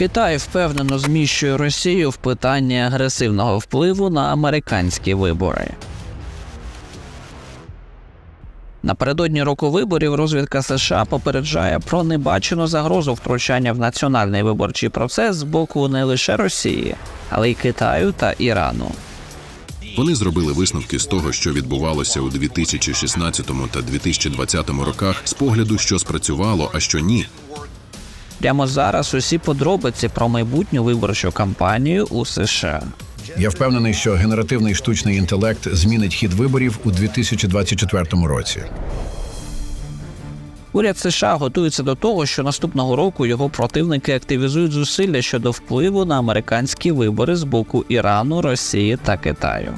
Китай впевнено зміщує Росію в питанні агресивного впливу на американські вибори. Напередодні року виборів розвідка США попереджає про небачену загрозу втручання в національний виборчий процес з боку не лише Росії, але й Китаю та Ірану. Вони зробили висновки з того, що відбувалося у 2016 та 2020 роках, з погляду, що спрацювало, а що ні. Прямо зараз усі подробиці про майбутню виборчу кампанію у США. Я впевнений, що генеративний штучний інтелект змінить хід виборів у 2024 році. Уряд США готується до того, що наступного року його противники активізують зусилля щодо впливу на американські вибори з боку Ірану, Росії та Китаю.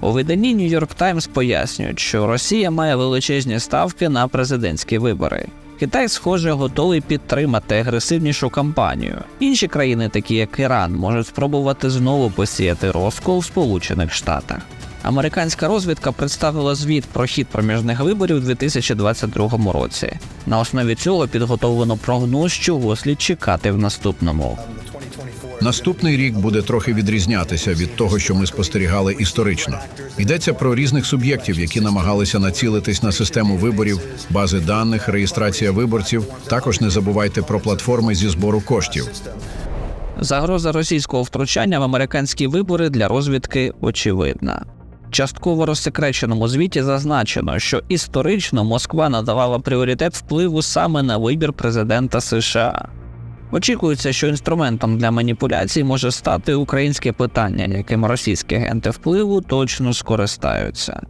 У виданні New York Times пояснюють, що Росія має величезні ставки на президентські вибори. Китай, схоже, готовий підтримати агресивнішу кампанію. Інші країни, такі як Іран, можуть спробувати знову посіяти розкол в Сполучених Штатах. Американська розвідка представила звіт про хід проміжних виборів у 2022 році. На основі цього підготовлено прогноз, чого слід чекати в наступному. Наступний рік буде трохи відрізнятися від того, що ми спостерігали історично. Йдеться про різних суб'єктів, які намагалися націлитись на систему виборів, бази даних, реєстрація виборців. Також не забувайте про платформи зі збору коштів. Загроза російського втручання в американські вибори для розвідки очевидна. Частково розсекреченому звіті зазначено, що історично Москва надавала пріоритет впливу саме на вибір президента США. Очікується, що інструментом для маніпуляцій може стати українське питання, яким російські агенти впливу точно скористаються.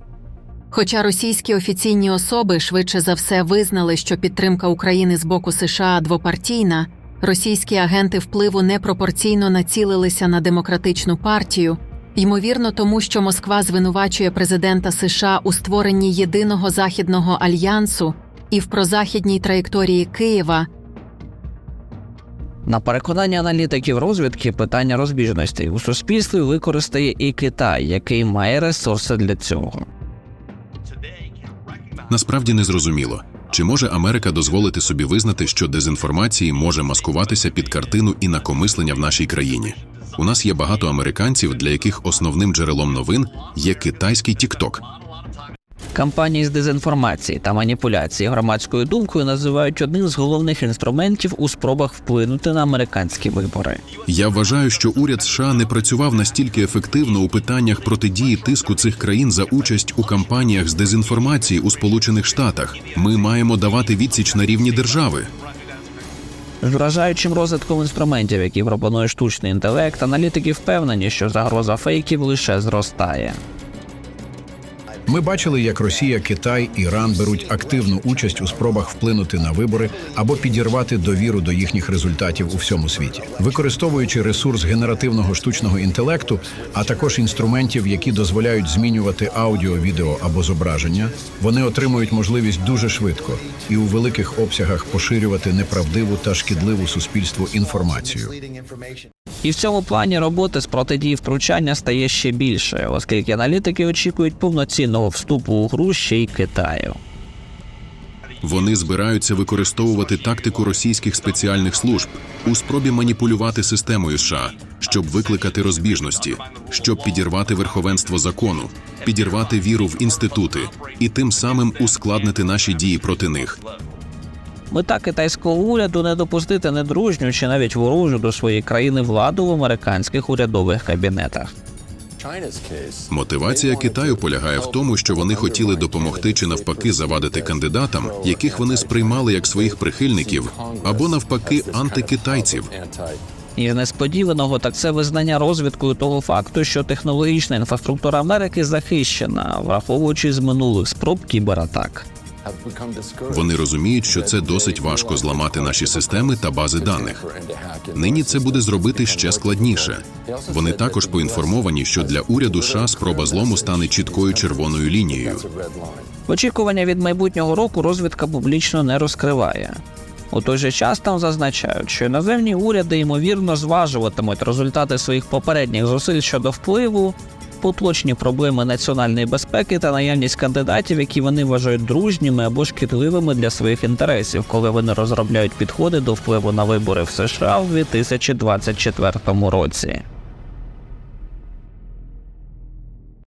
Хоча російські офіційні особи швидше за все визнали, що підтримка України з боку США двопартійна, російські агенти впливу непропорційно націлилися на демократичну партію, ймовірно, тому що Москва звинувачує президента США у створенні єдиного західного альянсу і в прозахідній траєкторії Києва. На переконання аналітиків розвідки питання розбіжностей у суспільстві використає і Китай, який має ресурси для цього. Насправді не зрозуміло, чи може Америка дозволити собі визнати, що дезінформації може маскуватися під картину інакомислення в нашій країні. У нас є багато американців, для яких основним джерелом новин є китайський TikTok. Кампанії з дезінформації та маніпуляції громадською думкою називають одним з головних інструментів у спробах вплинути на американські вибори. Я вважаю, що уряд США не працював настільки ефективно у питаннях протидії тиску цих країн за участь у кампаніях з дезінформації у Сполучених Штатах. Ми маємо давати відсіч на рівні держави. З вражаючим розвитком інструментів, які пропонує штучний інтелект, аналітики впевнені, що загроза фейків лише зростає. Ми бачили, як Росія, Китай, Іран беруть активну участь у спробах вплинути на вибори або підірвати довіру до їхніх результатів у всьому світі, використовуючи ресурс генеративного штучного інтелекту, а також інструментів, які дозволяють змінювати аудіо, відео або зображення. Вони отримують можливість дуже швидко і у великих обсягах поширювати неправдиву та шкідливу суспільству інформацію. І в цьому плані роботи з протидії втручання стає ще більше, оскільки аналітики очікують повноцінного вступу у гру ще й Китаю. Вони збираються використовувати тактику російських спеціальних служб у спробі маніпулювати системою США, щоб викликати розбіжності, щоб підірвати верховенство закону, підірвати віру в інститути і тим самим ускладнити наші дії проти них. Мета китайського уряду не допустити недружню чи навіть ворожу до своєї країни владу в американських урядових кабінетах. Мотивація Китаю полягає в тому, що вони хотіли допомогти чи навпаки завадити кандидатам, яких вони сприймали як своїх прихильників, або навпаки антикитайців. І несподіваного так це визнання розвідкою того факту, що технологічна інфраструктура Америки захищена, враховуючи з минулих спроб кібератак. Вони розуміють, що це досить важко зламати наші системи та бази даних. Нині це буде зробити ще складніше. Вони також поінформовані, що для уряду США спроба злому стане чіткою червоною лінією. Очікування від майбутнього року розвідка публічно не розкриває. У той же час там зазначають, що іноземні уряди ймовірно зважуватимуть результати своїх попередніх зусиль щодо впливу поточні проблеми національної безпеки та наявність кандидатів, які вони вважають дружніми або шкідливими для своїх інтересів, коли вони розробляють підходи до впливу на вибори в США в 2024 році.